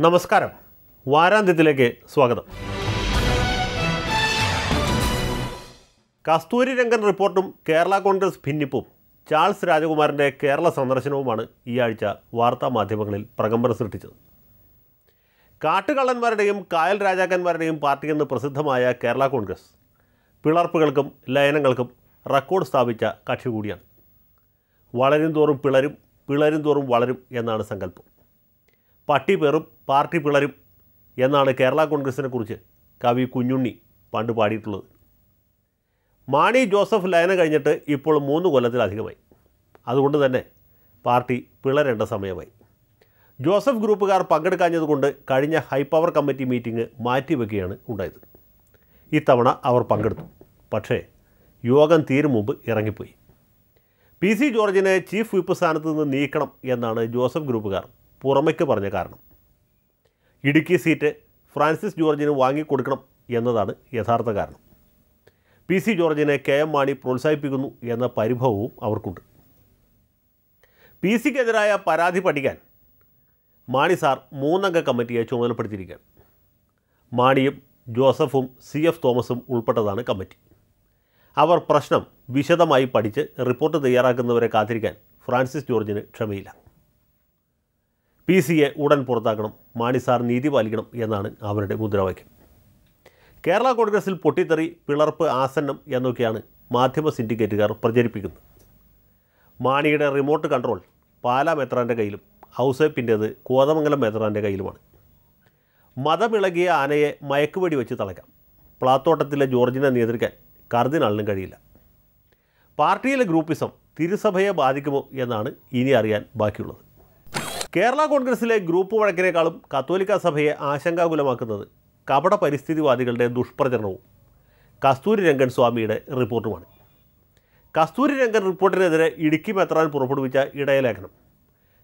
നമസ്കാരം. വാരാന്ത്യത്തിലേക്ക് സ്വാഗതം. കസ്തൂരി രംഗൻ റിപ്പോർട്ടും കേരള കോൺഗ്രസ് ഭിന്നിപ്പും ചാൾസ് രാജകുമാരന്റെ കേരള സന്ദർശനവുമാണ് ഈ ആഴ്ച വാർത്താ മാധ്യമങ്ങളിൽ പ്രകമ്പനം സൃഷ്ടിച്ചത്. കാട്ടുകള്ളന്മാരുടെയും കായൽ രാജാക്കന്മാരുടെയും പാർട്ടിയെന്ന് പ്രസിദ്ധമായ കേരള കോൺഗ്രസ്. പിളർപ്പുകൾക്കും ലയനങ്ങൾക്കും റെക്കോർഡ് സ്ഥാപിച്ച കക്ഷി കൂടിയാണ്. വളരും തോറും പിളരും പിളരും തോറും വളരും എന്നാണ് സങ്കല്പം. പട്ടി പേറും പാർട്ടി പിളരും എന്നാണ് കേരള കോൺഗ്രസിനെ കുറിച്ച് കവി കുഞ്ഞുണ്ണി പണ്ട് പാടിയിട്ടുള്ളത്. മാണി ജോസഫ് ലയന കഴിഞ്ഞിട്ട് ഇപ്പോൾ മൂന്ന് കൊല്ലത്തിലധികമായി. അതുകൊണ്ട് തന്നെ പാർട്ടി പിളരേണ്ട സമയമായി. ജോസഫ് ഗ്രൂപ്പുകാർ പങ്കെടുക്കാഞ്ഞതുകൊണ്ട് കഴിഞ്ഞ high power power committee meeting മാറ്റിവെക്കുകയാണ് ഉണ്ടായത്. ഇത്തവണ അവർ പങ്കെടുത്തു. പക്ഷേ യോഗം തീരും മുമ്പ് ഇറങ്ങിപ്പോയി. പി സി ജോർജിനെ ചീഫ് വിപ്പ് സ്ഥാനത്ത് നിന്ന് നീക്കണം എന്നാണ് ജോസഫ് ഗ്രൂപ്പുകാർ പുറമേക്ക് പറഞ്ഞ കാരണം. ഇടുക്കി സീറ്റ് ഫ്രാൻസിസ് ജോർജിന് വാങ്ങിക്കൊടുക്കണം എന്നതാണ് യഥാർത്ഥ കാരണം. പി സി ജോർജിനെ കെ എം മാണി പ്രോത്സാഹിപ്പിക്കുന്നു എന്ന പരിഭവവും അവർക്കുണ്ട്. പി സിക്കെതിരായ പരാതി പഠിക്കാൻ മാണി സാർ മൂന്നംഗ കമ്മിറ്റിയെ ചുമതലപ്പെടുത്തിയിരിക്കുകയാണ് മാണിയും ജോസഫും സി എഫ് തോമസും ഉൾപ്പെട്ടതാണ് കമ്മിറ്റി. അവർ പ്രശ്നം വിശദമായി പഠിച്ച് റിപ്പോർട്ട് തയ്യാറാക്കുന്നവരെ കാത്തിരിക്കാൻ ഫ്രാൻസിസ് ജോർജിന് ക്ഷമയില്ല. പി സിയെ ഉടൻ പുറത്താക്കണം മാണി സാർ നീതി പാലിക്കണം എന്നാണ് അവരുടെ മുദ്രാവാക്യം. കേരള കോൺഗ്രസിൽ പൊട്ടിത്തെറി പിളർപ്പ് ആസന്നം എന്നൊക്കെയാണ് മാധ്യമ സിൻഡിക്കേറ്റുകാർ പ്രചരിപ്പിക്കുന്നത്. മാണിയുടെ റിമോട്ട് കൺട്രോൾ പാലാ മെത്രാന്റെ കയ്യിലും. ഔസേപ്പിന്റേത് കോതമംഗലം മെത്രാന്റെ കയ്യിലുമാണ്. മതമിളകിയ ആനയെ മയക്കുവെടി വെച്ച് തളയ്ക്കാം. പ്ലാത്തോട്ടത്തിലെ ജോർജിനെ നിയന്ത്രിക്കാൻ കർദിനാളിനും കഴിയില്ല. പാർട്ടിയിലെ ഗ്രൂപ്പിസം തിരുസഭയെ ബാധിക്കുമോ എന്നാണ് ഇനി അറിയാൻ ബാക്കിയുള്ളത്. കേരള കോൺഗ്രസിലെ ഗ്രൂപ്പ് വഴക്കിനേക്കാളും കത്തോലിക്ക സഭയെ ആശങ്കാകുലമാക്കുന്നത് കപട പരിസ്ഥിതിവാദികളുടെ ദുഷ്പ്രചരണവും കസ്തൂരി രംഗൻ സ്വാമിയുടെ റിപ്പോർട്ടുമാണ്. കസ്തൂരി രംഗൻ റിപ്പോർട്ടിനെതിരെ ഇടുക്കി മെത്രാൻ പുറപ്പെടുവിച്ച ഇടയലേഖനം.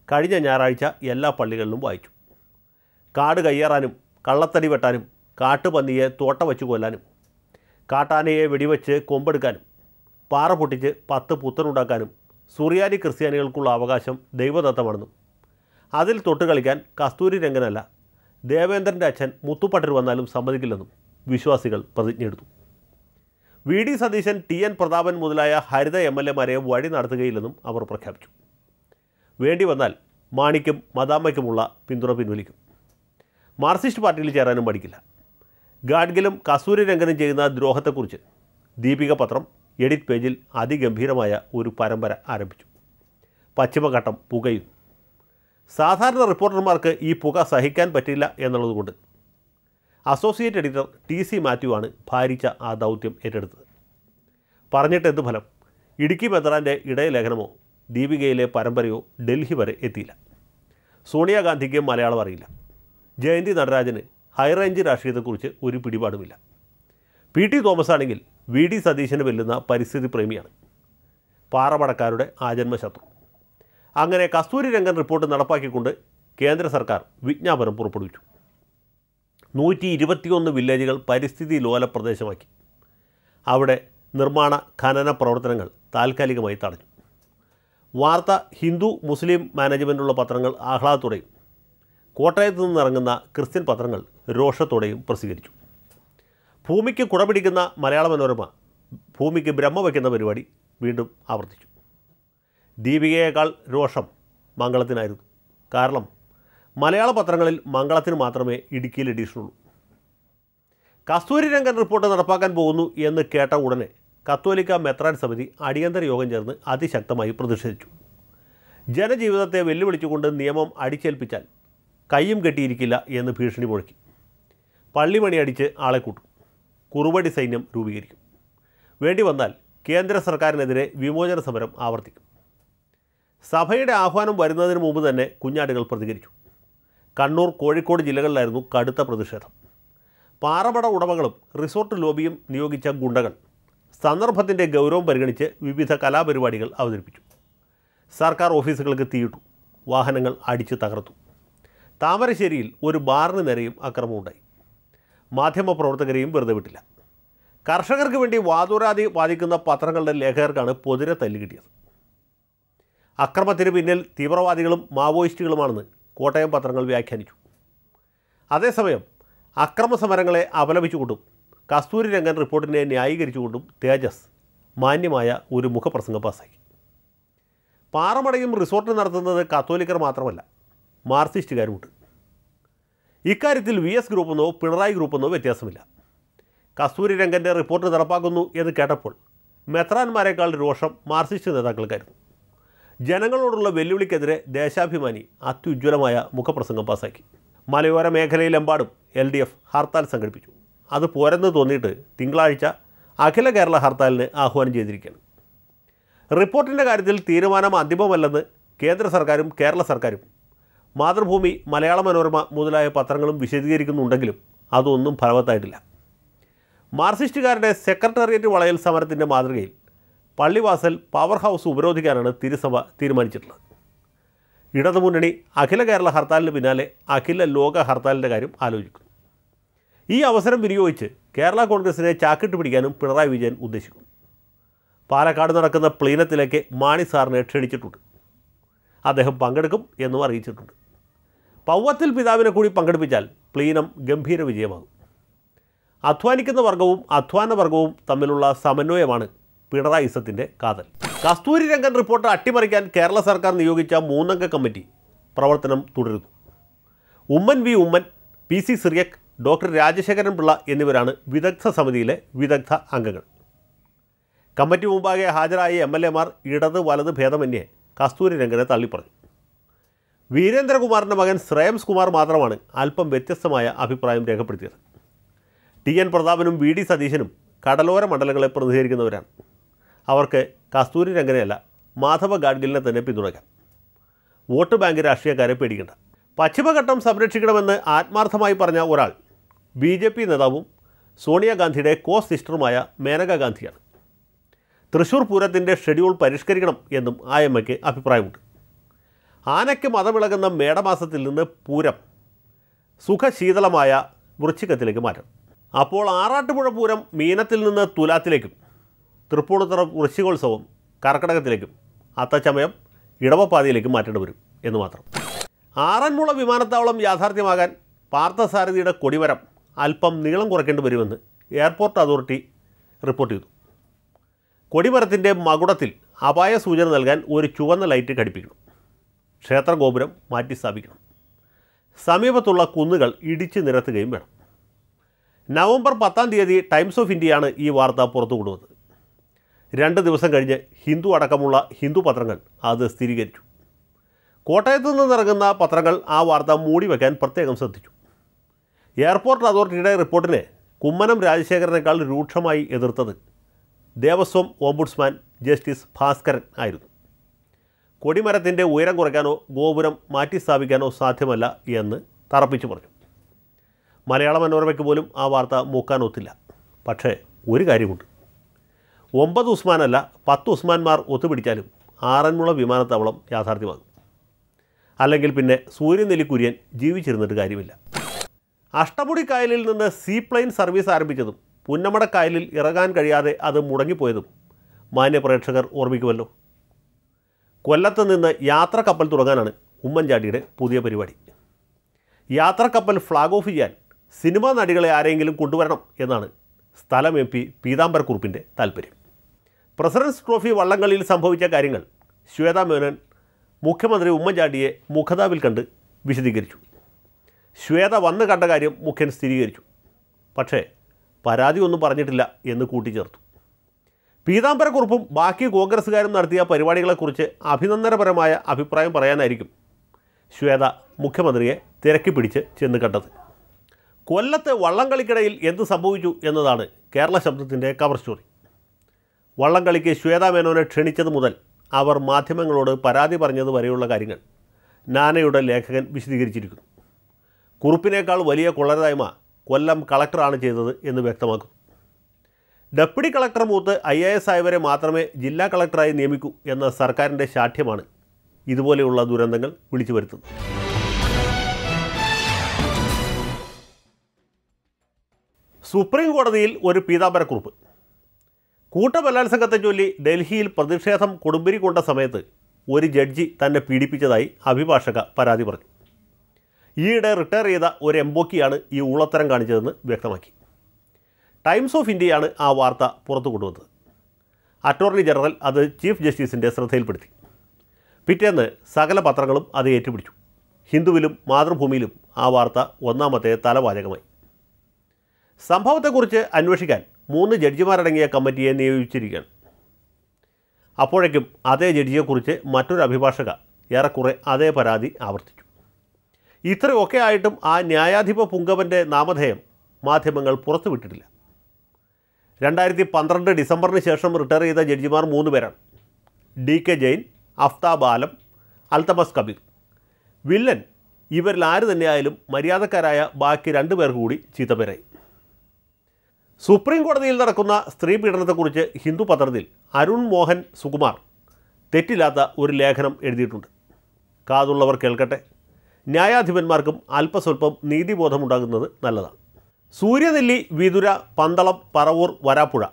കഴിഞ്ഞ ഞായറാഴ്ച എല്ലാ പള്ളികളിലും വായിച്ചു. കാട് കയ്യേറാനും കള്ളത്തടി വെട്ടാനും കാട്ടുപന്നിയെ തോട്ട വച്ച് കൊല്ലാനും കാട്ടാനയെ വെടിവെച്ച് കൊമ്പെടുക്കാനും പാറ പൊട്ടിച്ച് പത്ത് പുത്തനുണ്ടാക്കാനും സുറിയാനി ക്രിസ്ത്യാനികൾക്കുള്ള അവകാശം ദൈവദത്തമാണെന്നും. അതിൽ തൊട്ട് കളിക്കാൻ കസ്തൂരി രംഗനല്ല ദേവേന്ദ്രന്റെ അച്ഛൻ മുത്തുപ്പട്ടർ വന്നാലും സമ്മതിക്കില്ലെന്നും വിശ്വാസികൾ പ്രതിജ്ഞയെടുത്തു V. D. Satheesan T. N. Prathapan മുതലായ ഹരിത എം. എൽ. എമാരെ വഴി നടത്തുകയില്ലെന്നും അവർ പ്രഖ്യാപിച്ചു. വേണ്ടി വന്നാൽ മാണിക്കും മദാമ്മയ്ക്കുമുള്ള പിന്തുണ പിൻവലിക്കും. മാർക്സിസ്റ്റ് പാർട്ടിയിൽ ചേരാനും പഠിക്കില്ല ഗാഡ്ഗിലും കസൂരി രംഗനും ചെയ്യുന്ന ദ്രോഹത്തെക്കുറിച്ച് ദീപിക പത്രം എഡിറ്റ് പേജിൽ അതിഗംഭീരമായ ഒരു പരമ്പര ആരംഭിച്ചു. പശ്ചിമഘട്ടം പുകയും. സാധാരണ റിപ്പോർട്ടർമാർക്ക് ഈ പുക സഹിക്കാൻ പറ്റില്ല എന്നുള്ളതുകൊണ്ട് associate editor T C Mathew ആണ് ഭാരിച്ച ആ ദൗത്യം ഏറ്റെടുത്തത്. പറഞ്ഞിട്ട് എന്ത് ഫലം? ഇടുക്കി മെത്രാന്റെ ഇടയലേഖനമോ? ദീപികയിലെ പരമ്പരയോ ഡൽഹി വരെ എത്തിയില്ല. സോണിയാഗാന്ധിക്ക് മലയാളം അറിയില്ല. ജയന്തി നടരാജന് ഹൈറേഞ്ച് രാഷ്ട്രീയത്തെക്കുറിച്ച് ഒരു പിടിപാടുമില്ല. പി ടി തോമസ് ആണെങ്കിൽ വി ഡി സതീശന് വെല്ലുന്ന പരിസ്ഥിതി പ്രേമിയാണ്. പാറമടക്കാരുടെ ആജന്മശത്രു. അങ്ങനെ കസ്തൂരി രംഗൻ റിപ്പോർട്ട് നടപ്പാക്കിക്കൊണ്ട് കേന്ദ്ര സർക്കാർ വിജ്ഞാപനം പുറപ്പെടുവിച്ചു. നൂറ്റി ഇരുപത്തിയൊന്ന് വില്ലേജുകൾ പരിസ്ഥിതി ലോല പ്രദേശമാക്കി. അവിടെ നിർമ്മാണ ഖനന പ്രവർത്തനങ്ങൾ താൽക്കാലികമായി തടഞ്ഞു. വാർത്ത ഹിന്ദു മുസ്ലിം മാനേജ്മെന്റുള്ള പത്രങ്ങൾ ആഹ്ലാദത്തോടെയും കോട്ടയത്ത് നിന്നിറങ്ങുന്ന ക്രിസ്ത്യൻ പത്രങ്ങൾ രോഷത്തോടെയും പ്രസിദ്ധീകരിച്ചു. ഭൂമിക്ക് കുടപിടിക്കുന്ന മലയാള മനോരമ ഭൂമിക്ക് ബ്രഹ്മ വയ്ക്കുന്ന പരിപാടി വീണ്ടും ആവർത്തിച്ചു. ദീപികയേക്കാൾ രോഷം മംഗളത്തിനായിരുന്നു. കാരണം മലയാള പത്രങ്ങളിൽ മംഗളത്തിന് മാത്രമേ ഇടുക്കിയിൽ എഡീഷനുള്ളൂ. കസ്തൂരി രംഗൻ റിപ്പോർട്ട് നടപ്പാക്കാൻ പോകുന്നു എന്ന് കേട്ട ഉടനെ കത്തോലിക്ക മെത്രാൻ സമിതി അടിയന്തര യോഗം ചേർന്ന് അതിശക്തമായി പ്രതിഷേധിച്ചു. ജനജീവിതത്തെ വെല്ലുവിളിച്ചുകൊണ്ട് നിയമം അടിച്ചേൽപ്പിച്ചാൽ കയ്യും കെട്ടിയിരിക്കില്ല എന്ന് ഭീഷണി മുഴക്കി. പള്ളിമണി അടിച്ച് ആളെ കൂട്ടും. കുറുവടി സൈന്യം രൂപീകരിക്കും. വേണ്ടി വന്നാൽ കേന്ദ്ര സർക്കാരിനെതിരെ വിമോചന സമരം ആവർത്തിക്കും. സഭയുടെ ആഹ്വാനം വരുന്നതിന് മുമ്പ് തന്നെ കുഞ്ഞാടുകൾ പ്രതികരിച്ചു. കണ്ണൂർ കോഴിക്കോട് ജില്ലകളിലായിരുന്നു കടുത്ത പ്രതിഷേധം. പാറമട ഉടമകളും റിസോർട്ട് ലോബിയും നിയോഗിച്ച ഗുണ്ടകൾ സന്ദർഭത്തിന്റെ ഗൗരവം പരിഗണിച്ച് വിവിധ കലാപരിപാടികൾ അവതരിപ്പിച്ചു. സർക്കാർ ഓഫീസുകൾക്ക് തീയിട്ടു. വാഹനങ്ങൾ അടിച്ചു തകർത്തു. താമരശ്ശേരിയിൽ ഒരു ബാറിന് നേരെയും അക്രമമുണ്ടായി. മാധ്യമപ്രവർത്തകരെയും വെറുതെ വിട്ടില്ല. കർഷകർക്ക് വേണ്ടി വാതുരാതി വാദിക്കുന്ന പത്രങ്ങളുടെ ലേഖകർക്കാണ് പൊതിരെ തല്ല് കിട്ടിയത് അക്രമത്തിന് പിന്നിൽ തീവ്രവാദികളും മാവോയിസ്റ്റുകളുമാണെന്ന് കോട്ടയം പത്രങ്ങൾ വ്യാഖ്യാനിച്ചു. അതേസമയം അക്രമ സമരങ്ങളെ അപലപിച്ചുകൊണ്ടും കസ്തൂരി രംഗൻ റിപ്പോർട്ടിനെ ന്യായീകരിച്ചുകൊണ്ടും തേജസ് മാന്യമായ ഒരു മുഖപ്രസംഗം പാസാക്കി പാറമടയും റിസോർട്ട് നടത്തുന്നത് കത്തോലിക്കർ മാത്രമല്ല മാർക്സിസ്റ്റുകാരുമുണ്ട്. ഇക്കാര്യത്തിൽ വി എസ് ഗ്രൂപ്പെന്നോ പിണറായി ഗ്രൂപ്പെന്നോ വ്യത്യാസമില്ല. കസ്തൂരി രംഗന്റെ റിപ്പോർട്ട് നടപ്പാക്കുന്നു എന്ന് കേട്ടപ്പോൾ മെത്രാന്മാരെക്കാൾ രോഷം മാർക്സിസ്റ്റ് നേതാക്കൾക്കായിരുന്നു. ജനങ്ങളോടുള്ള വെല്ലുവിളിക്കെതിരെ ദേശാഭിമാനി അത്യുജ്വലമായ മുഖപ്രസംഗം പാസാക്കി മലയോര മേഖലയിലെമ്പാടും എൽ ഡി എഫ് ഹർത്താൽ സംഘടിപ്പിച്ചു. അത് പോരെന്ന് തോന്നിയിട്ട് തിങ്കളാഴ്ച അഖില കേരള ഹർത്താലിന് ആഹ്വാനം ചെയ്തിരിക്കുകയാണ്. റിപ്പോർട്ടിന്റെ കാര്യത്തിൽ തീരുമാനം അന്തിമമല്ലെന്ന് കേന്ദ്ര സർക്കാരും കേരള സർക്കാരും മാതൃഭൂമി മലയാള മനോരമ മുതലായ പത്രങ്ങളും വിശദീകരിക്കുന്നുണ്ടെങ്കിലും അതൊന്നും ഫലവത്തായിട്ടില്ല. മാർക്സിസ്റ്റുകാരുടെ സെക്രട്ടേറിയറ്റ് വളയൽ സമരത്തിന്റെ മാതൃകയിൽ പള്ളിവാസൽ പവർ ഹൗസ് ഉപരോധിക്കാനാണ് തിരുസഭ തീരുമാനിച്ചിട്ടുള്ളത്. ഇടതുമുന്നണി അഖില കേരള ഹർത്താലിന് പിന്നാലെ അഖില ലോക ഹർത്താലിന്റെ കാര്യം ആലോചിക്കുന്നു. ഈ അവസരം വിനിയോഗിച്ച് കേരള കോൺഗ്രസിനെ ചാക്കിട്ട് പിടിക്കാനും പിണറായി വിജയൻ ഉദ്ദേശിക്കും പാലക്കാട് നടക്കുന്ന പ്ലീനത്തിലേക്ക് മാണി സാറിനെ ക്ഷണിച്ചിട്ടുണ്ട്. അദ്ദേഹം പങ്കെടുക്കും എന്നും അറിയിച്ചിട്ടുണ്ട്. പൗവത്തിൽ പിതാവിനെ കൂടി പങ്കെടുപ്പിച്ചാൽ പ്ലീനം ഗംഭീര വിജയമാകും. അധ്വാനിക്കുന്ന വർഗവും അധ്വാന വർഗവും തമ്മിലുള്ള സമന്വയമാണ് പിണറായി ഇസത്തിന്റെ കാതൽ. കസ്തൂരി രംഗൻ റിപ്പോർട്ട് അട്ടിമറിക്കാൻ കേരള സർക്കാർ നിയോഗിച്ച മൂന്നംഗ കമ്മിറ്റി പ്രവർത്തനം തുടരുന്നു. Oommen V Oommen P C Cyriac doctor Rajasekharan Pillai എന്നിവരാണ് വിദഗ്ധ സമിതിയിലെ വിദഗ്ധ അംഗങ്ങൾ. കമ്മിറ്റി മുമ്പാകെ ഹാജരായ എം എൽ എമാർ ഇടത് വലത് ഭേദമന്യേ കസ്തൂരി രംഗനെ തള്ളിപ്പറഞ്ഞു. വീരേന്ദ്രകുമാറിന്റെ മകൻ ശ്രേയംസ് കുമാർ മാത്രമാണ് അല്പം വ്യത്യസ്തമായ അഭിപ്രായം രേഖപ്പെടുത്തിയത്. ടി എൻ പ്രതാപനും വി ഡി സതീശനും കടലോര മണ്ഡലങ്ങളെ പ്രതിനിധീകരിക്കുന്നവരാണ്. അവർക്ക് കസ്തൂരി രംഗനെയല്ല മാധവ ഗാഡ്ഗിലിനെ തന്നെ പിന്തുണയ്ക്കാം. വോട്ട് ബാങ്ക് രാഷ്ട്രീയക്കാരെ പേടിക്കേണ്ട. പശ്ചിമഘട്ടം സംരക്ഷിക്കണമെന്ന് ആത്മാർത്ഥമായി പറഞ്ഞ ഒരാൾ ബി ജെ പി നേതാവും സോണിയാഗാന്ധിയുടെ കോ സിസ്റ്ററുമായ മേനക ഗാന്ധിയാണ്. തൃശൂർ പൂരത്തിന്റെ ഷെഡ്യൂൾ പരിഷ്കരിക്കണം എന്നും ആ എം എക്ക് അഭിപ്രായമുണ്ട്. ആനയ്ക്ക് മതമിളകുന്ന മേടമാസത്തിൽ നിന്ന് പൂരം സുഖശീതളമായ വൃശ്ചികത്തിലേക്ക് മാറ്റം. അപ്പോൾ ആറാട്ടുപുഴ പൂരം മീനത്തിൽ നിന്ന് തുലാത്തിലേക്കും തൃപ്പൂണിത്തുറ വൃശ്ചികോത്സവം കർക്കടകത്തിലേക്കും അത്തച്ചമയം ഇടവപ്പാതയിലേക്കും മാറ്റേണ്ടി വരും എന്ന് മാത്രം. ആറന്മുള വിമാനത്താവളം യാഥാർത്ഥ്യമാകാൻ പാർത്ഥസാരഥിയുടെ കൊടിമരം അല്പം നീളം കുറയ്ക്കേണ്ടി വരുമെന്ന് എയർപോർട്ട് അതോറിറ്റി റിപ്പോർട്ട് ചെയ്തു. കൊടിമരത്തിന്റെ മകുടത്തിൽ അപായ സൂചന നൽകാൻ ഒരു ചുവന്ന ലൈറ്റ് ഘടിപ്പിക്കണം. ക്ഷേത്രഗോപുരം മാറ്റി സ്ഥാപിക്കണം. സമീപത്തുള്ള കുന്നുകൾ ഇടിച്ച് നിരത്തുകയും വേണം. നവംബർ പത്താം തീയതി ടൈംസ് ഓഫ് ഇന്ത്യയാണ് ഈ വാർത്ത പുറത്തു കൊണ്ടുവന്നത് രണ്ട് ദിവസം കഴിഞ്ഞ് ഹിന്ദു അടക്കമുള്ള ഹിന്ദു പത്രങ്ങൾ അത് സ്ഥിരീകരിച്ചു. കോട്ടയത്ത് നിന്നിറങ്ങുന്ന പത്രങ്ങൾ ആ വാർത്ത മൂടി വയ്ക്കാൻ പ്രത്യേകം ശ്രദ്ധിച്ചു. എയർപോർട്ട് അതോറിറ്റിയുടെ റിപ്പോർട്ടിനെ കുമ്മനം രാജശേഖരനേക്കാൾ രൂക്ഷമായി എതിർത്തത് ദേവസ്വം ഓംബുഡ്സ്മാൻ ജസ്റ്റിസ് ഭാസ്കരൻ ആയിരുന്നു. കൊടിമരത്തിന്റെ ഉയരം കുറയ്ക്കാനോ ഗോപുരം മാറ്റിസ്ഥാപിക്കാനോ സാധ്യമല്ല എന്ന് തറപ്പിച്ചു പറഞ്ഞു. മലയാള മനോരമയ്ക്ക് പോലും ആ വാർത്ത മൂക്കാനൊത്തില്ല പക്ഷേ ഒരു കാര്യമുണ്ട്. ഒമ്പത് ഉസ്മാനല്ല പത്ത് ഉസ്മാൻമാർ ഒത്തുപിടിച്ചാലും ആറന്മുള വിമാനത്താവളം യാഥാർത്ഥ്യമാകും. അല്ലെങ്കിൽ പിന്നെ സൂര്യനെലി കുര്യൻ ജീവിച്ചിരുന്നിട്ട് കാര്യമില്ല. അഷ്ടമുടി കായലിൽ നിന്ന് സീ പ്ലെയിൻ സർവീസ് ആരംഭിച്ചതും പുന്നമട കായലിൽ ഇറങ്ങാൻ കഴിയാതെ അത് മുടങ്ങിപ്പോയതും മാന്യ പ്രേക്ഷകർ ഓർമ്മിക്കുമല്ലോ. കൊല്ലത്ത് നിന്ന് യാത്ര കപ്പൽ തുടങ്ങാനാണ് ഉമ്മൻചാണ്ടിയുടെ പുതിയ പരിപാടി. യാത്ര കപ്പൽ ഫ്ലാഗ് ഓഫ് ചെയ്യാൻ സിനിമാ നടികളെ ആരെങ്കിലും കൊണ്ടുവരണം എന്നാണ് സ്ഥലം എം പി പീതാംബർ കുറുപ്പിന്റെ താല്പര്യം. പ്രസിഡൻസ് ട്രോഫി വള്ളംകളിയിൽ സംഭവിച്ച കാര്യങ്ങൾ ശ്വേതാ മേനോൻ മുഖ്യമന്ത്രി ഉമ്മൻചാണ്ടിയെ മുഖതാവിൽ കണ്ട് വിശദീകരിച്ചു. ശ്വേത വന്ന് കണ്ട കാര്യം മുഖ്യൻ സ്ഥിരീകരിച്ചു. പക്ഷേ പരാതി ഒന്നും പറഞ്ഞിട്ടില്ല എന്ന് കൂട്ടിച്ചേർത്തു. പീതാംബരക്കുറിപ്പും ബാക്കി കോൺഗ്രസ്സുകാരും നടത്തിയ പരിപാടികളെക്കുറിച്ച് അഭിനന്ദനപരമായ അഭിപ്രായം പറയാനായിരിക്കും ശ്വേത മുഖ്യമന്ത്രിയെ തിരക്കി പിടിച്ച് ചെന്ന് കണ്ടത്. കൊല്ലത്തെ വള്ളംകളിക്കിടയിൽ എന്ത് സംഭവിച്ചു എന്നതാണ് കേരള ശബ്ദത്തിന്റെ കവർ സ്റ്റോറി വള്ളംകളിക്ക് ശ്വേതാ മേനോനെ ക്ഷണിച്ചത് മുതൽ അവർ മാധ്യമങ്ങളോട് പരാതി പറഞ്ഞത് വരെയുള്ള കാര്യങ്ങൾ നാനയുടെ ലേഖകൻ വിശദീകരിച്ചിരിക്കുന്നു. കുറുപ്പിനേക്കാൾ വലിയ കൊള്ളരുതായ്മ കൊല്ലം കളക്ടറാണ് ചെയ്തത് എന്ന് വ്യക്തമാക്കും. ഡെപ്യൂട്ടി കളക്ടർ മൂത്ത് ഐ എ എസ് ആയവരെ മാത്രമേ ജില്ലാ കളക്ടറായി നിയമിക്കൂ എന്ന സർക്കാരിന്റെ ശാഠ്യമാണ് ഇതുപോലെയുള്ള ദുരന്തങ്ങൾ വിളിച്ചു വരുത്തുന്നത്. സുപ്രീം കോടതിയിൽ ഒരു പീതാംബരക്കുറിപ്പ്. കൂട്ടബലാത്സംഗത്തെ ചൊല്ലി ഡൽഹിയിൽ പ്രതിഷേധം കൊടുമ്പിരി കൊണ്ട സമയത്ത് ഒരു ജഡ്ജി തന്നെ പീഡിപ്പിച്ചതായി അഭിഭാഷക പരാതി പറഞ്ഞു. ഈയിടെ റിട്ടയർ ചെയ്ത ഒരു എംബോക്കിയാണ് ഈ ഊളത്തരം കാണിച്ചതെന്ന് വ്യക്തമാക്കി. ടൈംസ് ഓഫ് ഇന്ത്യയാണ് ആ വാർത്ത പുറത്തു കൊണ്ടുവന്നത്. അറ്റോർണി ജനറൽ അത് ചീഫ് ജസ്റ്റിസിന്റെ ശ്രദ്ധയിൽപ്പെടുത്തി. പിറ്റേന്ന് സകല പത്രങ്ങളും അത് ഏറ്റുപിടിച്ചു. ഹിന്ദുവിലും മാതൃഭൂമിയിലും ആ വാർത്ത ഒന്നാമത്തെ തലവാചകമായി. സംഭവത്തെക്കുറിച്ച് അന്വേഷിക്കാൻ മൂന്ന് ജഡ്ജിമാരടങ്ങിയ കമ്മിറ്റിയെ നിയോഗിച്ചിരിക്കുകയാണ്. അപ്പോഴേക്കും അതേ ജഡ്ജിയെക്കുറിച്ച് മറ്റൊരു അഭിഭാഷക ഏറെക്കുറെ അതേ പരാതി ആവർത്തിച്ചു. ഇത്രയൊക്കെ ആയിട്ടും ആ ന്യായാധിപ പുങ്കവന്റെ നാമധേയം മാധ്യമങ്ങൾ പുറത്തുവിട്ടിട്ടില്ല. രണ്ടായിരത്തി പന്ത്രണ്ട് ഡിസംബറിന് ശേഷം റിട്ടയർ ചെയ്ത ജഡ്ജിമാർ മൂന്ന് പേരാണ്. D K Jain Aftab Alam Altamas Kabir. Villain ഇവരിൽ ആര് തന്നെയായാലും മര്യാദക്കാരായ ബാക്കി രണ്ടു പേർ കൂടി ചീത്തപ്പേരായി. സുപ്രീം കോടതിയിൽ നടക്കുന്ന സ്ത്രീ പീഡനത്തെക്കുറിച്ച് ഹിന്ദു പത്രത്തിൽ അരുൺ മോഹൻ സുകുമാർ തെറ്റില്ലാത്ത ഒരു ലേഖനം എഴുതിയിട്ടുണ്ട്. കാതുള്ളവർ കേൾക്കട്ടെ. ന്യായാധിപന്മാർക്കും അല്പസ്വല്പം നീതിബോധമുണ്ടാകുന്നത് നല്ലതാണ്. സൂര്യനെല്ലി വിതുര പന്തളം പറവൂർ വരാപ്പുഴ.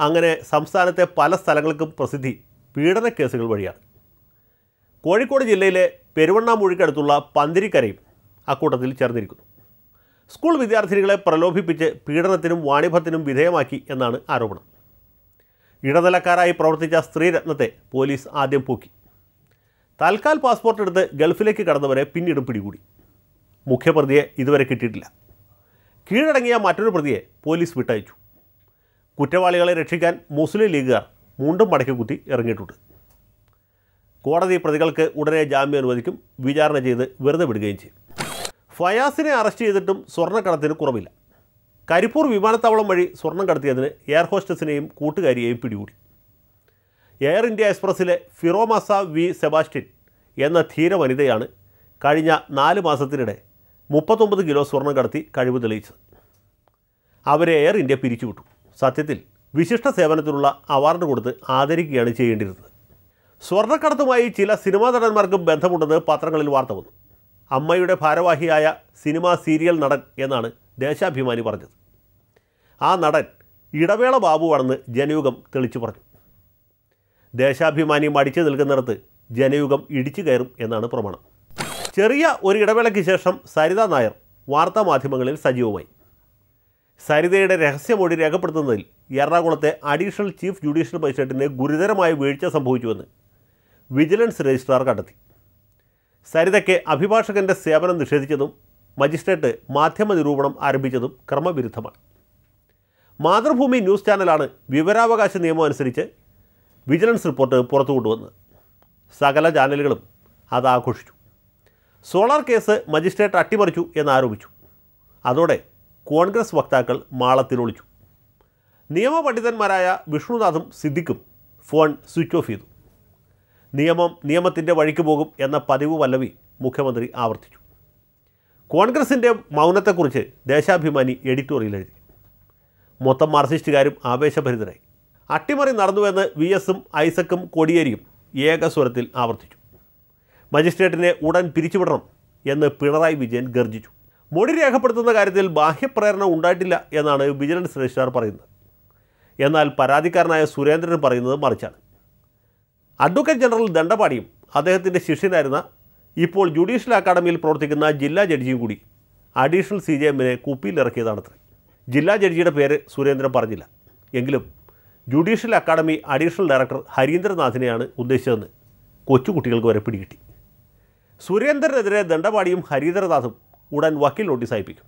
അങ്ങനെ സംസ്ഥാനത്തെ പല സ്ഥലങ്ങൾക്കും പ്രസിദ്ധി പീഡന കേസുകൾ വഴിയാണ്. കോഴിക്കോട് ജില്ലയിലെ പെരുവണ്ണാമൂഴിക്കടുത്തുള്ള പന്തിരിക്കരയും അക്കൂട്ടത്തിൽ ചേർന്നിരിക്കുന്നു. സ്കൂൾ വിദ്യാർത്ഥിനികളെ പ്രലോഭിപ്പിച്ച് പീഡനത്തിനും വാണിഭത്തിനും വിധേയമാക്കി എന്നാണ് ആരോപണം. ഇടനിലക്കാരായി പ്രവർത്തിച്ച സ്ത്രീരത്നത്തെ പോലീസ് ആദ്യം പൂക്കി. തൽക്കാൽ പാസ്പോർട്ട് എടുത്ത് ഗൾഫിലേക്ക് കടന്നവരെ പിന്നീട് പിടികൂടി. മുഖ്യപ്രതിയെ ഇതുവരെ കിട്ടിയിട്ടില്ല. കീഴടങ്ങിയ മറ്റൊരു പ്രതിയെ പോലീസ് വിട്ടയച്ചു. കുറ്റവാളികളെ രക്ഷിക്കാൻ മുസ്ലിം ലീഗുകാർ മുണ്ടും മടക്കി കുത്തി ഇറങ്ങിയിട്ടുണ്ട്. കോടതി പ്രതികൾക്ക് ഉടനെ ജാമ്യം അനുവദിക്കും വിചാരണ ചെയ്ത് വെറുതെ വിടുകയും ചെയ്യും. ഫയാസിനെ അറസ്റ്റ് ചെയ്തിട്ടും സ്വർണക്കടത്തിന് കുറവില്ല. കരിപ്പൂർ വിമാനത്താവളം വഴി സ്വർണം കടത്തിയതിന് എയർ ഹോസ്റ്റസിനെയും കൂട്ടുകാരിയെയും പിടികൂടി. എയർ ഇന്ത്യ എക്സ്പ്രസ്സിലെ ഫിറോമസ വി സെബാസ്റ്റ്യൻ എന്ന ധീര വനിതയാണ് കഴിഞ്ഞ നാല് മാസത്തിനിടെ മുപ്പത്തൊമ്പത് കിലോ സ്വർണം കടത്തി കഴിവ് തെളിയിച്ചത്. അവരെ എയർ ഇന്ത്യ പിരിച്ചുവിട്ടു. സത്യത്തിൽ വിശിഷ്ട സേവനത്തിനുള്ള അവാർഡ് കൊടുത്ത് ആദരിക്കുകയാണ് ചെയ്യേണ്ടിയിരുന്നത്. സ്വർണക്കടത്തുമായി ചില സിനിമാ നടന്മാർക്കും ബന്ധമുണ്ടെന്ന് പത്രങ്ങളിൽ വാർത്ത വന്നു. അമ്മയുടെ ഭാരവാഹിയായ സിനിമാ സീരിയൽ നടൻ എന്നാണ് ദേശാഭിമാനി പറഞ്ഞത്. ആ നടൻ ഇടവേള ബാബുവാണെന്ന് ജനയുഗം തെളിച്ചു പറഞ്ഞു. ദേശാഭിമാനി മടിച്ചു നിൽക്കുന്നിടത്ത് ജനയുഗം ഇടിച്ചു കയറും എന്നാണ് പ്രമാണം. ചെറിയ ഒരു ഇടവേളയ്ക്ക് ശേഷം സരിത നായർ വാർത്താ മാധ്യമങ്ങളിൽ സജീവമായി. സരിതയുടെ രഹസ്യമൊഴി രേഖപ്പെടുത്തുന്നതിൽ എറണാകുളത്തെ അഡീഷണൽ ചീഫ് ജുഡീഷ്യൽ മജിസ്ട്രേറ്റിന് ഗുരുതരമായ വീഴ്ച സംഭവിച്ചുവെന്ന് വിജിലൻസ് രജിസ്ട്രാർ കണ്ടെത്തി. സരിതയ്ക്ക് അഭിഭാഷകന്റെ സേവനം നിഷേധിച്ചതും മജിസ്ട്രേറ്റ് മാധ്യമ നിരൂപണം ആരംഭിച്ചതും ക്രമവിരുദ്ധമാണ്. മാതൃഭൂമി ന്യൂസ് ചാനലാണ് വിവരാവകാശ നിയമം അനുസരിച്ച് വിജിലൻസ് റിപ്പോർട്ട് പുറത്തു കൊണ്ടുവന്നത് സകല ചാനലുകളും അത് ആഘോഷിച്ചു. സോളാർ കേസ് മജിസ്ട്രേറ്റ് അട്ടിമറിച്ചു എന്നാരോപിച്ചു. അതോടെ കോൺഗ്രസ് വക്താക്കൾ മാളത്തിലൊളിച്ചു നിയമപണ്ഡിതന്മാരായ വിഷ്ണുനാഥും സിദ്ദിഖും ഫോൺ സ്വിച്ച് ഓഫ് ചെയ്തു. നിയമം നിയമത്തിന്റെ വഴിക്ക് പോകും എന്ന പതിവ് വല്ലവി മുഖ്യമന്ത്രി ആവർത്തിച്ചു. കോൺഗ്രസിന്റെ മൗനത്തെക്കുറിച്ച് ദേശാഭിമാനി എഡിറ്റോറിയൽ എഴുതി. മൊത്തം മാർസിസ്റ്റുകാരും ആവേശഭരിതരായി. അട്ടിമറി നടന്നുവെന്ന് വി എസും ഐസക്കും കൊടിയേരിയും ഏകസ്വരത്തിൽ ആവർത്തിച്ചു. മജിസ്ട്രേറ്റിനെ ഉടൻ പിരിച്ചുവിടണം എന്ന് പിണറായി വിജയൻ ഗർജിച്ചു. മൊഴി രേഖപ്പെടുത്തുന്ന കാര്യത്തിൽ ബാഹ്യപ്രേരണ ഉണ്ടായിട്ടില്ല എന്നാണ് വിജിലൻസ് രജിസ്ട്രാർ പറയുന്നത്. എന്നാൽ പരാതിക്കാരനായ സുരേന്ദ്രൻ പറയുന്നത് മറിച്ചാണ്. അഡ്വക്കേറ്റ് ജനറൽ ദണ്ഡപാടിയും അദ്ദേഹത്തിന്റെ ശിഷ്യനായിരുന്ന ഇപ്പോൾ ജുഡീഷ്യൽ അക്കാദമിയിൽ പ്രവർത്തിക്കുന്ന ജില്ലാ ജഡ്ജിയും കൂടി അഡീഷണൽ സി ജെ എമ്മിനെ കുപ്പിയിലിറക്കിയതാണത്രേ. ജില്ലാ ജഡ്ജിയുടെ പേര് സുരേന്ദ്രൻ പറഞ്ഞില്ല. എങ്കിലും ജുഡീഷ്യൽ അക്കാദമി അഡീഷണൽ ഡയറക്ടർ ഹരീന്ദ്രനാഥിനെയാണ് ഉദ്ദേശിച്ചതെന്ന് കൊച്ചുകുട്ടികൾക്ക് വരെ പിടികിട്ടി. സുരേന്ദ്രനെതിരെ ദണ്ഡപാടിയും ഹരീന്ദ്രനാഥും ഉടൻ വക്കീൽ നോട്ടീസ് അയപ്പിക്കും.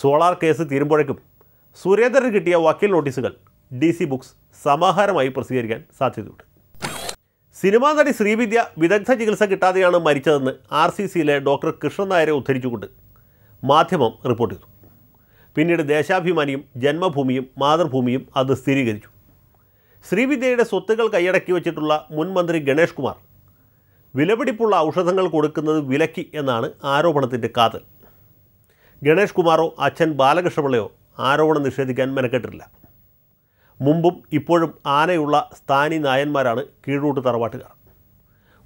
സോളാർ കേസ് തീരുമ്പോഴേക്കും സുരേന്ദ്രന് കിട്ടിയ വക്കീൽ നോട്ടീസുകൾ ഡി സി ബുക്സ് സമാഹാരമായി പ്രസിദ്ധീകരിക്കാൻ സാധ്യതയുണ്ട്. സിനിമാ നടി ശ്രീവിദ്യ വിദഗ്ധ ചികിത്സ കിട്ടാതെയാണ് മരിച്ചതെന്ന് ആർ സി സിയിലെ ഡോക്ടർ കൃഷ്ണൻ നായരെ ഉദ്ധരിച്ചുകൊണ്ട് മാധ്യമം റിപ്പോർട്ട് ചെയ്തു. പിന്നീട് ദേശാഭിമാനിയും ജന്മഭൂമിയും മാതൃഭൂമിയും അത് സ്ഥിരീകരിച്ചു. ശ്രീവിദ്യയുടെ സ്വത്തുകൾ കൈയടക്കി വച്ചിട്ടുള്ള മുൻ മന്ത്രി ഗണേഷ് കുമാർ വിലപിടിപ്പുള്ള ഔഷധങ്ങൾ കൊടുക്കുന്നത് വിലക്കി എന്നാണ് ആരോപണത്തിന്റെ കാതൽ. ഗണേഷ് കുമാറോ അച്ഛൻ ബാലകൃഷ്ണപിള്ളയോ ആരോപണം നിഷേധിക്കാൻ മെനക്കെട്ടിട്ടില്ല. മുമ്പും ഇപ്പോഴും ആനയുള്ള സ്ഥാനി നായന്മാരാണ് കീഴൂട്ട് തറവാട്ടുകാർ.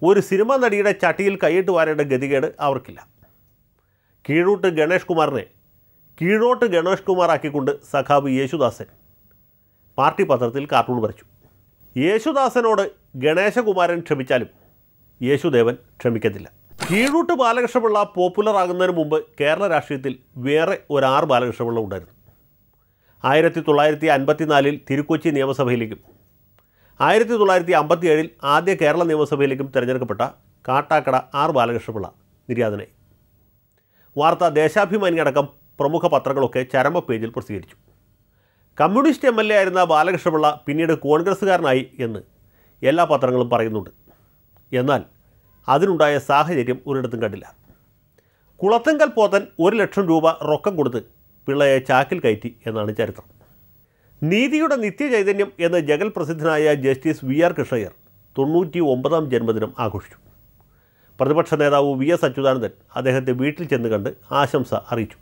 ഒരു സിനിമാ നടിയുടെ ചട്ടിയിൽ കൈയിട്ട് വാരേണ്ട ഗതികേട് അവർക്കില്ല. കീഴൂട്ട് ഗണേഷ് കുമാറിനെ കീഴോട്ട് ഗണേഷ് കുമാറാക്കിക്കൊണ്ട് സഖാബ് യേശുദാസൻ. പാർട്ടി പത്രത്തിൽ കാർട്ടൂൺ വരച്ചു. യേശുദാസനോട് ഗണേശകുമാരൻ ക്ഷമിച്ചാലും യേശുദേവൻ ക്ഷമിക്കത്തില്ല. കീഴൂട്ട് ബാലകൃഷ്ണപിള്ള പോപ്പുലർ ആകുന്നതിന് മുമ്പ് കേരള രാഷ്ട്രീയത്തിൽ വേറെ ഒരു ആറ് ബാലകൃഷ്ണപിള്ള ഉണ്ടായിരുന്നു. ആയിരത്തി തൊള്ളായിരത്തി അൻപത്തിനാലിൽ തിരുക്കൊച്ചി നിയമസഭയിലേക്കും ആയിരത്തി തൊള്ളായിരത്തി അമ്പത്തി ഏഴിൽ ആദ്യ കേരള നിയമസഭയിലേക്കും തിരഞ്ഞെടുക്കപ്പെട്ട കാട്ടാക്കട ആർ ബാലകൃഷ്ണപിള്ള നിര്യാതനായി. വാർത്ത ദേശാഭിമാനി അടക്കം പ്രമുഖ പത്രങ്ങളൊക്കെ ചരമ പേജിൽ പ്രസിദ്ധീകരിച്ചു. കമ്മ്യൂണിസ്റ്റ് എം എൽ എ ആയിരുന്ന ബാലകൃഷ്ണപിള്ള പിന്നീട് കോൺഗ്രസ്സുകാരനായി എന്ന് എല്ലാ പത്രങ്ങളും പറയുന്നുണ്ട്. എന്നാൽ അതിനുണ്ടായ സാഹചര്യം ഒരിടത്തും കണ്ടില്ല. കുളത്തങ്കൽ പോത്തൻ ഒരു ലക്ഷം രൂപ റൊക്കം കൊടുത്ത് പിള്ളയെ ചാക്കിൽ കയറ്റി എന്നാണ് ചരിത്രം. നീതിയുടെ നിത്യചൈതന്യം എന്ന ജഗൽ പ്രസിദ്ധനായ ജസ്റ്റിസ് വി ആർ കൃഷ്ണയ്യർ തൊണ്ണൂറ്റി ഒമ്പതാം ജന്മദിനം ആഘോഷിച്ചു. പ്രതിപക്ഷ നേതാവ് വി എസ് അച്യുതാനന്ദൻ അദ്ദേഹത്തെ വീട്ടിൽ ചെന്ന് കണ്ട് ആശംസ അറിയിച്ചു.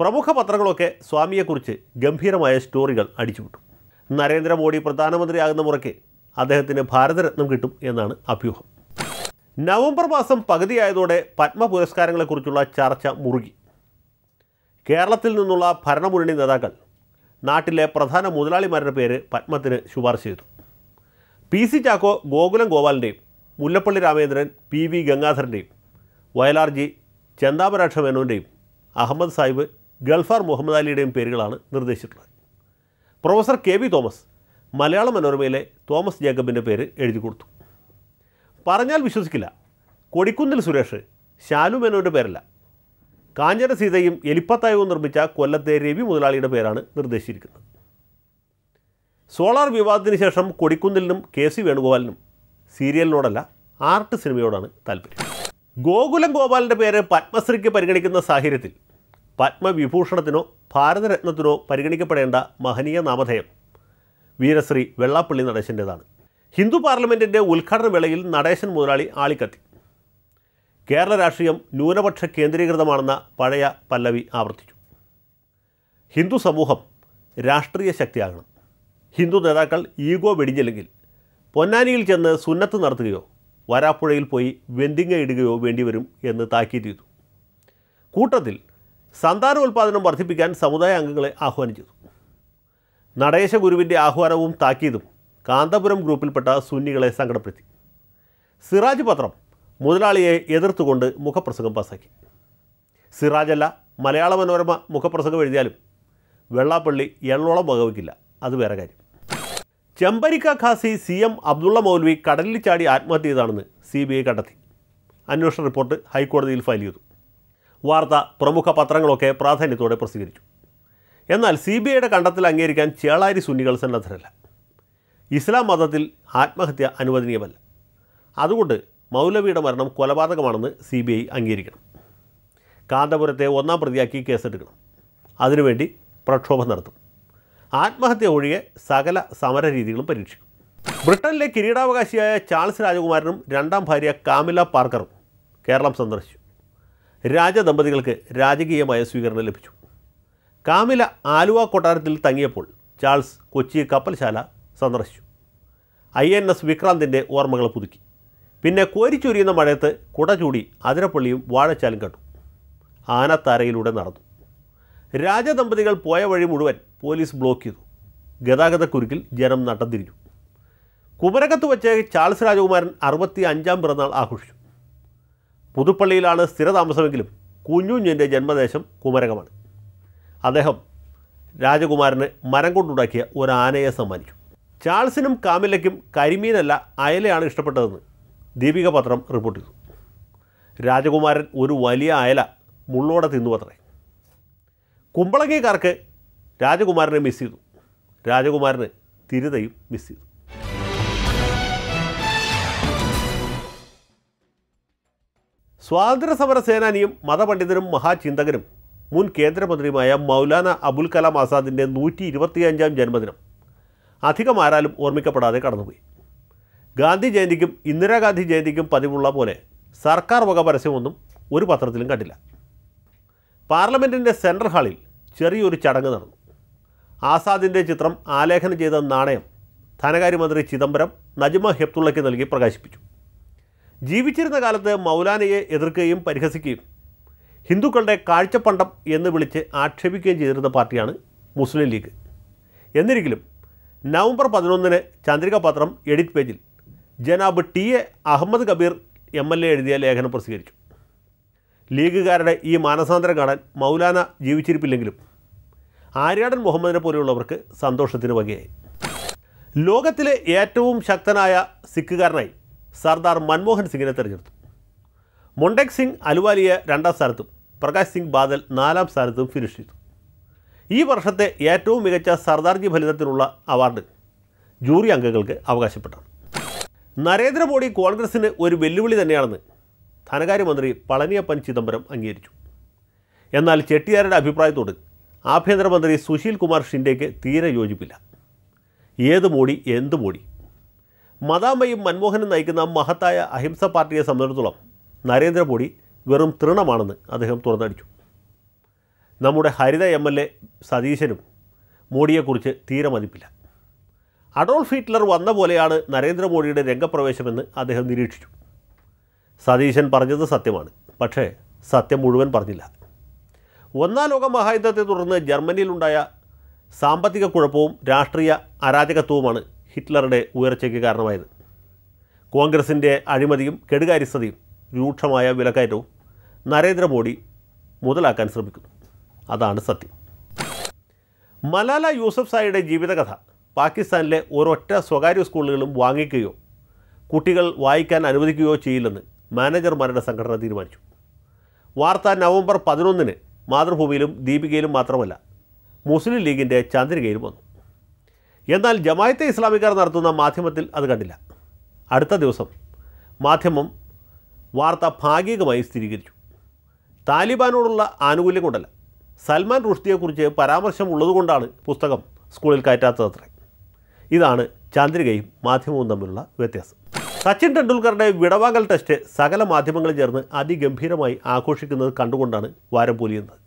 പ്രമുഖ പത്രങ്ങളൊക്കെ സ്വാമിയെക്കുറിച്ച് ഗംഭീരമായ സ്റ്റോറികൾ അടിച്ചുവിട്ടു നരേന്ദ്രമോദി പ്രധാനമന്ത്രിയാകുന്ന മുറയ്ക്ക് അദ്ദേഹത്തിന് ഭാരതരത്നം കിട്ടും എന്നാണ് അഭ്യൂഹം. നവംബർ മാസം പകുതിയായതോടെ പത്മ പുരസ്കാരങ്ങളെക്കുറിച്ചുള്ള ചർച്ച മുറുകി. കേരളത്തിൽ നിന്നുള്ള ഭരണമുന്നണി നേതാക്കൾ നാട്ടിലെ പ്രധാന മുതലാളിമാരുടെ പേര് പത്മത്തിന് ശുപാർശ ചെയ്തു. പി സി ചാക്കോ ഗോകുലം ഗോപാലിന്റെയും മുല്ലപ്പള്ളി രാമേന്ദ്രൻ പി വി ഗംഗാധരന്റെയും വയലാർജി മേനോന്റെയും അഹമ്മദ് സാഹിബ് ഗൾഫാർ മുഹമ്മദ് അലിയുടെയും പേരുകളാണ് നിർദ്ദേശിച്ചിട്ടുള്ളത്. Professor K V Thomas Malayala മനോരമയിലെ Thomas ജേക്കബിന്റെ പേര് എഴുതി കൊടുത്തു. പറഞ്ഞാൽ വിശ്വസിക്കില്ല. കൊടിക്കുന്നിൽ സുരേഷ് ശാലു മേനോന്റെ പേരല്ല. കാഞ്ഞര സീതയും എലിപ്പത്തായവും നിർമ്മിച്ച കൊല്ലത്തെ രവി മുതലാളിയുടെ പേരാണ് നിർദ്ദേശിച്ചിരിക്കുന്നത്. സോളാർ വിവാദത്തിന് ശേഷം കൊടിക്കുന്നിലിനും കെ സി വേണുഗോപാലിനും സീരിയലിനോടല്ല ആർട്ട് സിനിമയോടാണ് താല്പര്യം. ഗോകുലം ഗോപാലിന്റെ പേര് പത്മശ്രീക്ക് പരിഗണിക്കുന്ന സാഹചര്യത്തിൽ പത്മവിഭൂഷണത്തിനോ ഭാരതരത്നത്തിനോ പരിഗണിക്കപ്പെടേണ്ട മഹനീയ നാമധേയം. വീരശ്രീ വെള്ളാപ്പള്ളി നടേശന്റേതാണ് ഹിന്ദു പാർലമെന്റിന്റെ ഉദ്ഘാടന വേളയിൽ നടേശൻ മുതലാളി ആളിക്കത്തി. കേരള രാഷ്ട്രീയം ന്യൂനപക്ഷ കേന്ദ്രീകൃതമാണെന്ന പഴയ പല്ലവി ആവർത്തിച്ചു. ഹിന്ദു സമൂഹം രാഷ്ട്രീയ ശക്തിയാകണം. ഹിന്ദു നേതാക്കൾ ഈഗോ വെടിഞ്ഞില്ലെങ്കിൽ പൊന്നാനിയിൽ ചെന്ന് സുന്നത്ത് നടത്തുകയോ വരാപ്പുഴയിൽ പോയി വെന്തിങ്ങ ഇടുകയോ വേണ്ടിവരും എന്ന് താക്കീത് ചെയ്തു. കൂട്ടത്തിൽ സന്താനോൽപാദനം വർദ്ധിപ്പിക്കാൻ സമുദായ അംഗങ്ങളെ ആഹ്വാനം ചെയ്തു നടേശ ഗുരുവിന്റെ ആഹ്വാനവും താക്കീതും കാന്തപുരം ഗ്രൂപ്പിൽപ്പെട്ട സുന്നികളെ സങ്കടപ്പെടുത്തി. സിറാജ് പത്രം മുതലാളിയെ എതിർത്തുകൊണ്ട് മുഖപ്രസംഗം പാസാക്കി. സിറാജല്ല മലയാള മനോരമ മുഖപ്രസംഗം എഴുതിയാലും വെള്ളാപ്പള്ളി എള്ളോളം വകവയ്ക്കില്ല അത് വേറെ കാര്യം. ചെമ്പരിക്ക ഖാസി സി എം അബ്ദുള്ള മൗലവി കടലിൽ ചാടി ആത്മഹത്യ ചെയ്താണെന്ന് സി ബി ഐ കണ്ടെത്തി. അന്വേഷണ റിപ്പോർട്ട് ഹൈക്കോടതിയിൽ ഫയൽ ചെയ്തു. വാർത്ത പ്രമുഖ പത്രങ്ങളൊക്കെ പ്രാധാന്യത്തോടെ പ്രസിദ്ധീകരിച്ചു. എന്നാൽ സി ബി ഐയുടെ കണ്ടെത്തൽ അംഗീകരിക്കാൻ ചേളാരി സുന്നികൾ സന്നദ്ധരല്ല. ഇസ്ലാം മതത്തിൽ ആത്മഹത്യ അനുവദനീയമല്ല. അതുകൊണ്ട് മൗലവിയുടെ മരണം കൊലപാതകമാണെന്ന് സി ബി ഐ അംഗീകരിക്കണം. കാന്തപുരത്തെ ഒന്നാം പ്രതിയാക്കി കേസെടുക്കണം. അതിനുവേണ്ടി പ്രക്ഷോഭം നടത്തും. ആത്മഹത്യ ഒഴികെ സകല സമര രീതികളും പരീക്ഷിക്കും. ബ്രിട്ടനിലെ കിരീടാവകാശിയായ ചാൾസ് രാജകുമാരനും രണ്ടാം ഭാര്യ കാമില പാർക്കറും കേരളം സന്ദർശിച്ചു. രാജദമ്പതികൾക്ക് രാജകീയമായ സ്വീകരണം ലഭിച്ചു. കാമില ആലുവ കൊട്ടാരത്തിൽ തങ്ങിയപ്പോൾ ചാൾസ് കൊച്ചി കപ്പൽശാല സന്ദർശിച്ചു. ഐ എൻ എസ് വിക്രാന്തിന്റെ ഓർമ്മകൾ പുതുക്കി. പിന്നെ കോരിച്ചൊരിയുന്ന മഴയത്ത് കുട ചൂടി അതിരപ്പള്ളിയും വാഴച്ചാലും കണ്ടു. ആനത്താരയിലൂടെ നടന്നു. രാജദമ്പതികൾ പോയ വഴി മുഴുവൻ പോലീസ് ബ്ലോക്ക് ചെയ്തു. ഗതാഗതക്കുരുക്കിൽ ജനം നട്ടം തിരിഞ്ഞു. കുമരകത്ത് വച്ച് ചാൾസ് രാജകുമാരൻ അറുപത്തി അഞ്ചാം പിറന്നാൾ ആഘോഷിച്ചു. പുതുപ്പള്ളിയിലാണ് സ്ഥിരതാമസമെങ്കിലും കുഞ്ഞുഞ്ഞിന്റെ ജന്മദേശം കുമരകമാണ്. അദ്ദേഹം രാജകുമാരന് മരം കൊണ്ടുണ്ടാക്കിയ ഒരു ആനയെ സമ്മാനിച്ചു ചാൾസിനും കാമിലയ്ക്കും കരിമീനല്ല അയലയാണ് ഇഷ്ടപ്പെട്ടതെന്ന് ദീപിക പത്രം റിപ്പോർട്ട് ചെയ്തു. രാജകുമാരൻ ഒരു വലിയ അയല മുള്ളോടെ തിന്നു പത്രേ കുമ്പളങ്ങിക്കാർക്ക് രാജകുമാരനെ മിസ് ചെയ്തു. രാജകുമാരന് തിരുതയും മിസ് ചെയ്തു. സ്വാതന്ത്ര്യ സമര സേനാനിയും മതപണ്ഡിതനും മഹാചിന്തകനും മുൻ കേന്ദ്രമന്ത്രിയുമായ മൗലാന അബുൽ കലാം ആസാദിന്റെ നൂറ്റി ഇരുപത്തിയഞ്ചാം ജന്മദിനം. അധികം ആരാലും ഓർമ്മിക്കപ്പെടാതെ കടന്നുപോയി. ഗാന്ധി ജയന്തിക്കും ഇന്ദിരാഗാന്ധി ജയന്തിക്കും പതിവുള്ള പോലെ സർക്കാർ വക പരസ്യമൊന്നും ഒരു പത്രത്തിലും കണ്ടില്ല. പാർലമെന്റിന്റെ സെൻട്രൽ ഹാളിൽ ചെറിയൊരു ചടങ്ങ് നടന്നു. ആസാദിന്റെ ചിത്രം ആലേഖനം ചെയ്ത നാണയം ധനകാര്യമന്ത്രി ചിദംബരം നജ്മ ഹെപ്തുള്ളയ്ക്ക് നൽകി പ്രകാശിപ്പിച്ചു. ജീവിച്ചിരുന്ന കാലത്ത് മൗലാനയെ എതിർക്കുകയും പരിഹസിക്കുകയും ഹിന്ദുക്കളുടെ കാഴ്ചപ്പണ്ടം എന്ന് വിളിച്ച് ആക്ഷേപിക്കുകയും ചെയ്തിരുന്ന പാർട്ടിയാണ് മുസ്ലിം ലീഗ്. എന്നിരിക്കലും നവംബർ പതിനൊന്നിന് ചന്ദ്രിക പത്രം എഡിറ്റ് പേജിൽ ജനാബ് T A Ahammed Kabir M L A എഴുതിയ ലേഖനം പ്രസിദ്ധീകരിച്ചു. ലീഗുകാരുടെ ഈ മാനസാന്തരം കാണാൻ മൗലാന ജീവിച്ചിരിപ്പില്ലെങ്കിലും ആര്യാടൻ മുഹമ്മദിനെ പോലെയുള്ളവർക്ക് സന്തോഷത്തിന് വകയായി. ലോകത്തിലെ ഏറ്റവും ശക്തനായ സിഖുകാരനായി സർദാർ മൻമോഹൻ സിംഗിനെ തിരഞ്ഞെടുത്തു. മൊണ്ടേക് സിംഗ് അലുവാലിയെ രണ്ടാം സ്ഥാനത്തും പ്രകാശ് സിംഗ് ബാദൽ നാലാം സ്ഥാനത്തും ഫിനിഷ് ചെയ്തു. ഈ വർഷത്തെ ഏറ്റവും മികച്ച സർദാർജി ഫലിതത്തിനുള്ള അവാർഡ് ജൂറി അംഗങ്ങൾക്ക് അവകാശപ്പെട്ടാണ്. നരേന്ദ്രമോദി കോൺഗ്രസിന് ഒരു വെല്ലുവിളി തന്നെയാണെന്ന് ധനകാര്യമന്ത്രി പളനിയപ്പൻ ചിദംബരം അംഗീകരിച്ചു. എന്നാൽ ചെട്ടിയാരുടെ അഭിപ്രായത്തോട് ആഭ്യന്തരമന്ത്രി സുശീൽ കുമാർ ഷിൻഡേക്ക് തീരെ യോജിപ്പില്ല. ഏത് മോഡി എന്ത് മോഡി? മദാമയും മൻമോഹനും നയിക്കുന്ന മഹത്തായ അഹിംസ പാർട്ടിയെ സംബന്ധിച്ചിടത്തോളം നരേന്ദ്രമോദി വെറും തൃണമാണെന്ന് അദ്ദേഹം തുറന്നടിച്ചു. നമ്മുടെ ഹരിത എം എൽ എ സതീശനും മോഡിയെക്കുറിച്ച് തീരെ മതിപ്പില്ല. അഡോൾഫ് ഹിറ്റ്ലർ വന്ന പോലെയാണ് നരേന്ദ്രമോദിയുടെ രംഗപ്രവേശമെന്ന് അദ്ദേഹം നിരീക്ഷിച്ചു. സതീശൻ പറഞ്ഞത് സത്യമാണ് പക്ഷേ സത്യം മുഴുവൻ പറഞ്ഞില്ല. ഒന്നാം ലോക മഹായുദ്ധത്തെ തുടർന്ന് ജർമ്മനിയിലുണ്ടായ സാമ്പത്തിക കുഴപ്പവും രാഷ്ട്രീയ അരാജകത്വവുമാണ് ഹിറ്റ്ലറുടെ ഉയർച്ചയ്ക്ക് കാരണമായത്. കോൺഗ്രസിന്റെ അഴിമതിയും കെടുകാര്യസ്ഥതയും രൂക്ഷമായ വിലക്കയറ്റവും നരേന്ദ്രമോദി മുതലാക്കാൻ ശ്രമിക്കുന്നു. അതാണ് സത്യം. മലാല യൂസഫ് സായിയുടെ ജീവിതകഥ പാകിസ്ഥാനിലെ ഒരൊറ്റ സ്വകാര്യ സ്കൂളുകളും വാങ്ങിക്കുകയോ കുട്ടികൾ വായിക്കാൻ അനുവദിക്കുകയോ ചെയ്യില്ലെന്ന് മാനേജർമാരുടെ സംഘടന തീരുമാനിച്ചു. വാർത്ത നവംബർ പതിനൊന്നിന് മാതൃഭൂമിയിലും ദീപികയിലും മാത്രമല്ല മുസ്ലിം ലീഗിന്റെ ചന്ദ്രികയിലും വന്നു. എന്നാൽ ജമായത്തെ ഇസ്ലാമിക്കാർ നടത്തുന്ന മാധ്യമത്തിൽ അത് കണ്ടില്ല. അടുത്ത ദിവസം മാധ്യമം വാർത്ത ഭാഗികമായി സ്ഥിരീകരിച്ചു. താലിബാനോടുള്ള ആനുകൂല്യം കൊണ്ടല്ല. സൽമാൻ റുഷ്ദിയെക്കുറിച്ച് പരാമർശം ഉള്ളതുകൊണ്ടാണ് പുസ്തകം സ്കൂളിൽ കയറ്റാത്തതത്രേ ഇതാണ് ചാന്ദ്രികയും മാധ്യമവും തമ്മിലുള്ള വ്യത്യാസം. സച്ചിൻ ടെണ്ടുൽക്കറുടെ വിടവാങ്ങൽ ടെസ്റ്റ് സകല മാധ്യമങ്ങളും ചേർന്ന് അതിഗംഭീരമായി ആഘോഷിക്കുന്നത് കണ്ടുകൊണ്ടാണ് വാരം പൊലിയുന്നത്.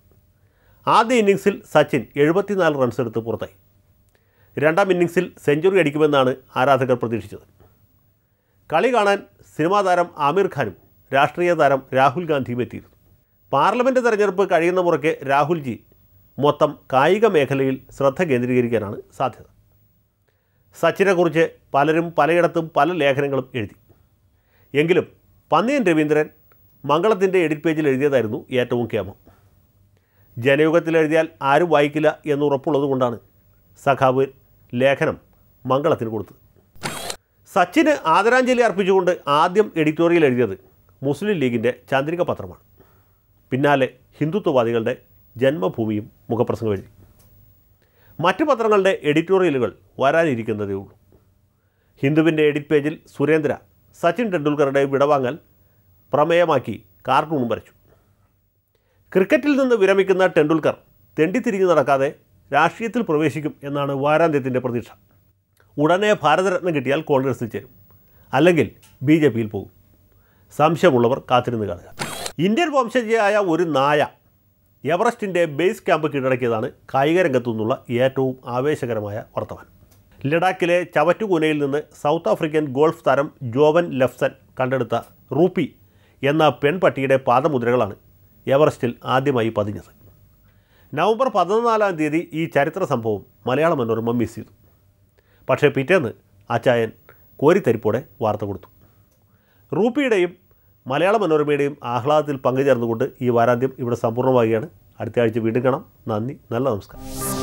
ആദ്യ ഇന്നിങ്സിൽ സച്ചിൻ എഴുപത്തിനാല് റൺസ് എടുത്ത് പുറത്തായി. രണ്ടാം ഇന്നിങ്സിൽ സെഞ്ചുറി അടിക്കുമെന്നാണ് ആരാധകർ പ്രതീക്ഷിച്ചത്. കളി കാണാൻ സിനിമാ താരം ആമിർ ഖാനും രാഷ്ട്രീയ താരം രാഹുൽ ഗാന്ധിയും എത്തിയിരുന്നു. പാർലമെന്റ് തെരഞ്ഞെടുപ്പ് കഴിയുന്ന മുറയ്ക്ക് രാഹുൽജി മൊത്തം കായിക മേഖലയിൽ ശ്രദ്ധ കേന്ദ്രീകരിക്കാനാണ് സാധ്യത. സച്ചിനെക്കുറിച്ച് പലരും പലയിടത്തും പല ലേഖനങ്ങളും എഴുതി. എങ്കിലും പന്നിയൻ രവീന്ദ്രൻ മംഗളത്തിന്റെ എഡിറ്റ് പേജിൽ എഴുതിയതായിരുന്നു ഏറ്റവും ക്ഷേമം. ജനയുഗത്തിൽ എഴുതിയാൽ ആരും വായിക്കില്ല എന്നുറപ്പുള്ളതുകൊണ്ടാണ് സഖാവ് ലേഖനം മംഗളത്തിന് കൊടുത്തു. സച്ചിന് ആദരാഞ്ജലി അർപ്പിച്ചുകൊണ്ട് ആദ്യം എഡിറ്റോറിയൽ എഴുതിയത് മുസ്ലിം ലീഗിന്റെ ചാന്ദ്രിക പത്രമാണ്. പിന്നാലെ ഹിന്ദുത്വവാദികളുടെ ജന്മഭൂമിയും മുഖപ്രസംഗം എഴുതി. മറ്റ് പത്രങ്ങളുടെ എഡിറ്റോറിയലുകൾ വരാനിരിക്കുന്നതേ ഉള്ളൂ. ഹിന്ദുവിന്റെ എഡിറ്റ് പേജിൽ സുരേന്ദ്ര സച്ചിൻ ടെണ്ടുൽക്കറുടെ വിടവാങ്ങൽ പ്രമേയമാക്കി കാർട്ടൂണും വരച്ചു. ക്രിക്കറ്റിൽ നിന്ന് വിരമിക്കുന്ന ടെണ്ടുൽക്കർ തെണ്ടിത്തിരിഞ്ഞു നടക്കാതെ രാഷ്ട്രീയത്തിൽ പ്രവേശിക്കും എന്നാണ് വാരാന്ത്യത്തിന്റെ പ്രതീക്ഷ. ഉടനെ ഭാരതരത്നം കിട്ടിയാൽ കോൺഗ്രസിൽ ചേരും. അല്ലെങ്കിൽ ബി ജെ പിയിൽ പോകും. സംശയമുള്ളവർ കാത്തിരുന്ന് കാണുക. ഇന്ത്യൻ വംശജയായ ഒരു നായ എവറസ്റ്റിന്റെ ബേസ് ക്യാമ്പ് കീഴടക്കിയതാണ് കായിക രംഗത്തു നിന്നുള്ള ഏറ്റവും ആവേശകരമായ വർത്തമാനം. ലഡാക്കിലെ ചവറ്റുകുനയിൽ നിന്ന് സൗത്ത് ആഫ്രിക്കൻ ഗോൾഫ് താരം ജോവൻ ലെഫ്സൻ കണ്ടെടുത്ത റൂപ്പി എന്ന പെൺപട്ടിയുടെ പാദമുദ്രകളാണ് എവറസ്റ്റിൽ ആദ്യമായി പതിഞ്ഞത്. നവംബർ പതിനാലാം തീയതി ഈ ചരിത്ര സംഭവം മലയാള മനോരമ മിസ് ചെയ്തു. പക്ഷേ പിറ്റേന്ന് അച്ചായൻ കോരിത്തരിപ്പോടെ വാർത്ത കൊടുത്തു. റൂപ്പിയുടെയും മലയാള മനോരമയുടെയും ആഹ്ലാദത്തിൽ പങ്കുചേർന്നുകൊണ്ട് ഈ വാരാന്ത്യം ഇവിടെ സമ്പൂർണമാകുകയാണ് അടുത്ത ആഴ്ച വീണ്ടും കാണാം. നന്ദി നല്ല നമസ്കാരം.